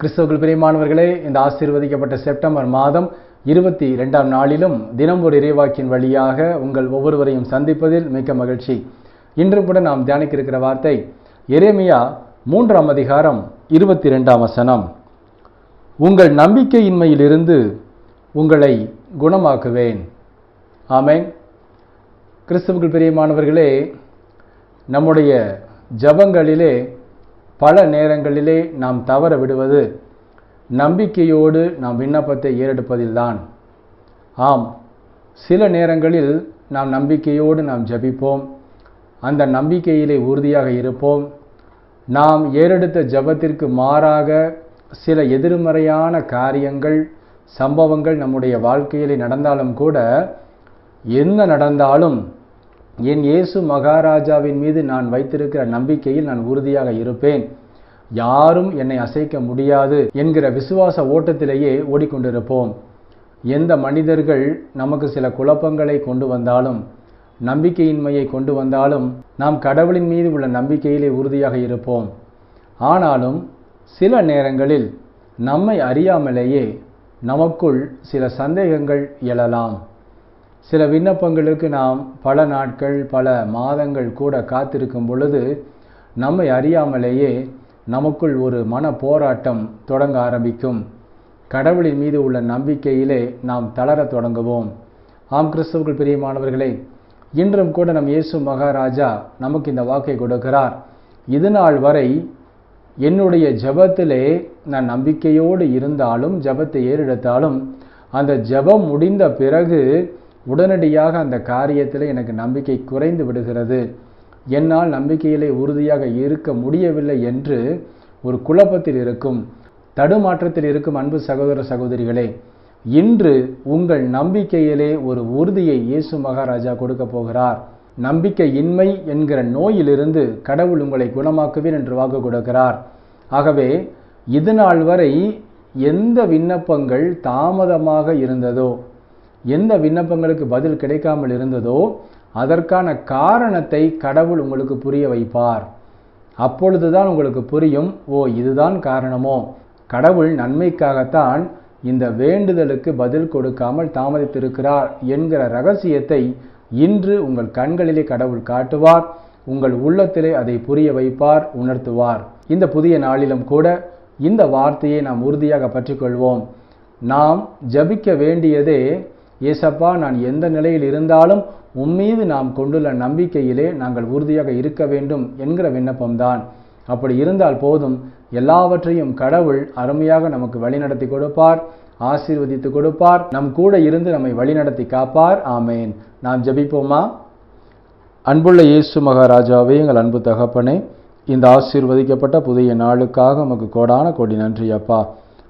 கிறிஸ்தவர்கள் பிரியமானவர்களே இந்த ஆசீர்வதிக்கப்பட்ட செப்டம்பர் மாதம் இருபத்தி ரெண்டாம் நாளிலும் தினம் ஒரு இறைவாக்கின் வழியாக உங்கள் ஒவ்வொருவரையும் சந்திப்பதில் மிக்க மகிழ்ச்சி. இன்று கூட நாம் தியானிக்க இருக்கிற வார்த்தை எரேமியா மூன்றாம் அதிகாரம் இருபத்தி ரெண்டாம் வசனம். உங்கள் நம்பிக்கையின்மையிலிருந்து உங்களை குணமாக்குவேன். ஆமென். கிறிஸ்தவர்கள் பிரியமானவர்களே நம்முடைய ஜபங்களிலே பல நேரங்களிலே நாம் தவற விடுவது நம்பிக்கையோடு நாம் விண்ணப்பத்தை ஏறெடுப்பதில்தான். ஆம் சில நேரங்களில் நாம் நம்பிக்கையோடு நாம் ஜபிப்போம். அந்த நம்பிக்கையிலே உறுதியாக இருப்போம். நாம் ஏறெடுத்த ஜபத்திற்கு மாறாக சில எதிர்மறையான காரியங்கள் சம்பவங்கள் நம்முடைய வாழ்க்கையிலே நடந்தாலும் கூட என்ன நடந்தாலும் என் இயேசு மகாராஜாவின் மீது நான் வைத்திருக்கிற நம்பிக்கையில் நான் உறுதியாக இருப்பேன். யாரும் என்னை அசைக்க முடியாது என்கிற விசுவாச ஓட்டத்திலேயே ஓடிக்கொண்டிருப்போம். எந்த மனிதர்கள் நமக்கு சில குழப்பங்களை கொண்டு வந்தாலும் நம்பிக்கையின்மையை கொண்டு வந்தாலும் நாம் கடவுளின் மீது உள்ள நம்பிக்கையிலே உறுதியாக இருப்போம். ஆனாலும் சில நேரங்களில் நம்மை அறியாமலேயே நமக்குள் சில சந்தேகங்கள் எழலாம். சில விண்ணப்பங்களுக்கு நாம் பல நாட்கள் பல மாதங்கள் கூட காத்திருக்கும் பொழுது நம்மை அறியாமலேயே நமக்குள் ஒரு மன போராட்டம் தொடங்க ஆரம்பிக்கும். கடவுளின் மீது உள்ள நம்பிக்கையிலே நாம் தளரத் தொடங்குவோம். ஆம் கிறிஸ்தவர்கள் பிரியமானவர்களே இன்றும் கூட நம் இயேசு மகாராஜா நமக்கு இந்த வாக்கை கொடுக்கிறார். இது நாள் வரை என்னுடைய ஜபத்திலே நான் நம்பிக்கையோடு இருந்தாலும் ஜபத்தை ஏறெடுத்தாலும் அந்த ஜபம் முடிந்த பிறகு உடனடியாக அந்த காரியத்தில் எனக்கு நம்பிக்கை குறைந்து விடுகிறது. என்னால் நம்பிக்கையிலே உறுதியாக இருக்க முடியவில்லை என்று ஒரு குழப்பத்தில் இருக்கும் தடுமாற்றத்தில் இருக்கும் அன்பு சகோதர சகோதரிகளே இன்று உங்கள் நம்பிக்கையிலே ஒரு உறுதியை இயேசு மகாராஜா கொடுக்க போகிறார். நம்பிக்கையின்மை என்கிற நோயிலிருந்து கடவுள் உங்களை குணமாக்குவேன் என்று வாக்கு கொடுக்கிறார். ஆகவே இது நாள் வரை எந்த விண்ணப்பங்கள் தாமதமாக இருந்ததோ எந்த விண்ணப்பங்களுக்கு பதில் கிடைக்காமல் இருந்ததோ அதற்கான காரணத்தை கடவுள் உங்களுக்கு புரிய வைப்பார். அப்பொழுதுதான் உங்களுக்கு புரியும் ஓ இதுதான் காரணமோ. கடவுள் நன்மைக்காகத்தான் இந்த வேண்டுதலுக்கு பதில் கொடுக்காமல் தாமதித்திருக்கிறார் என்கிற ரகசியத்தை இன்று உங்கள் கண்களிலே கடவுள் காட்டுவார் உங்கள் உள்ளத்திலே அதை புரிய வைப்பார் உணர்த்துவார். இந்த புதிய நாளிலும் கூட இந்த வார்த்தையை நாம் உறுதியாக பற்றிக்கொள்வோம். நாம் ஜபிக்க வேண்டியதே ஏசப்பா நான் எந்த நிலையில் இருந்தாலும் உம்மீது நாம் கொண்டுள்ள நம்பிக்கையிலே நாங்கள் உறுதியாக இருக்க வேண்டும் என்கிற விண்ணப்பம்தான். அப்படி இருந்தால் போதும் எல்லாவற்றையும் கடவுள் அருமையாக நமக்கு வழிநடத்தி கொடுப்பார் ஆசீர்வதித்து கொடுப்பார் நம் கூட இருந்து நம்மை வழிநடத்தி காப்பார். ஆமேன். நாம் ஜபிப்போமா? அன்புள்ள இயேசு மகாராஜாவே எங்கள் அன்பு தகப்பனே இந்த ஆசீர்வதிக்கப்பட்ட புதிய நாளுக்காக நமக்கு கோடான கோடி நன்றி அப்பா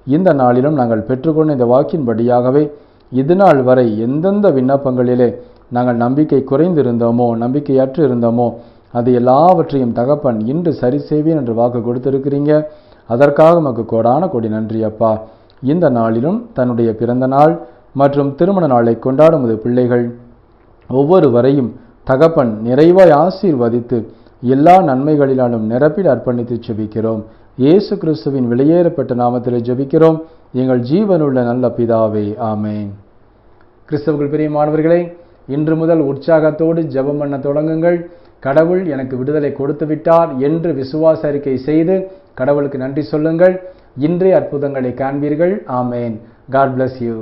இந்த நாளிலும் நாங்கள் பெற்றுக்கொண்ட இந்த வாக்கின்படியாகவே இதுநாள் வரை எந்தெந்த விண்ணப்பங்களிலே நாங்கள் நம்பிக்கை குறைந்திருந்தோமோ நம்பிக்கையற்று இருந்தோமோ அது எல்லாவற்றையும் தகப்பன் இன்று சரி செய்வேன் என்று வாக்கு கொடுத்திருக்கிறீங்க. அதற்காக நமக்கு கோடான கொடி நன்றி அப்பா. இந்த நாளிலும் தன்னுடைய பிறந்த நாள் மற்றும் திருமண நாளை கொண்டாடும் அது பிள்ளைகள். ஒவ்வொருவரையும் தகப்பன் நிறைவாய் ஆசீர்வதித்து எல்லா நன்மைகளினாலும் நிரப்பில் அர்ப்பணித்து ஜெபிக்கிறோம். இயேசு கிறிஸ்துவின் வெளியேறப்பட்ட நாமத்தில் ஜெபிக்கிறோம். எங்கள் ஜீவனுள்ள நல்ல பிதாவே ஆமேன். கிறிஸ்தவர்கள் பெரிய மாணவர்களே இன்று முதல் உற்சாகத்தோடு ஜெபம் பண்ண தொடங்குங்கள். கடவுள் எனக்கு விடுதலை கொடுத்து விட்டார் என்று விசுவாச அறிக்கை செய்து கடவுளுக்கு நன்றி சொல்லுங்கள். இன்றே அற்புதங்களை காண்பீர்கள் ஆமேன். God bless you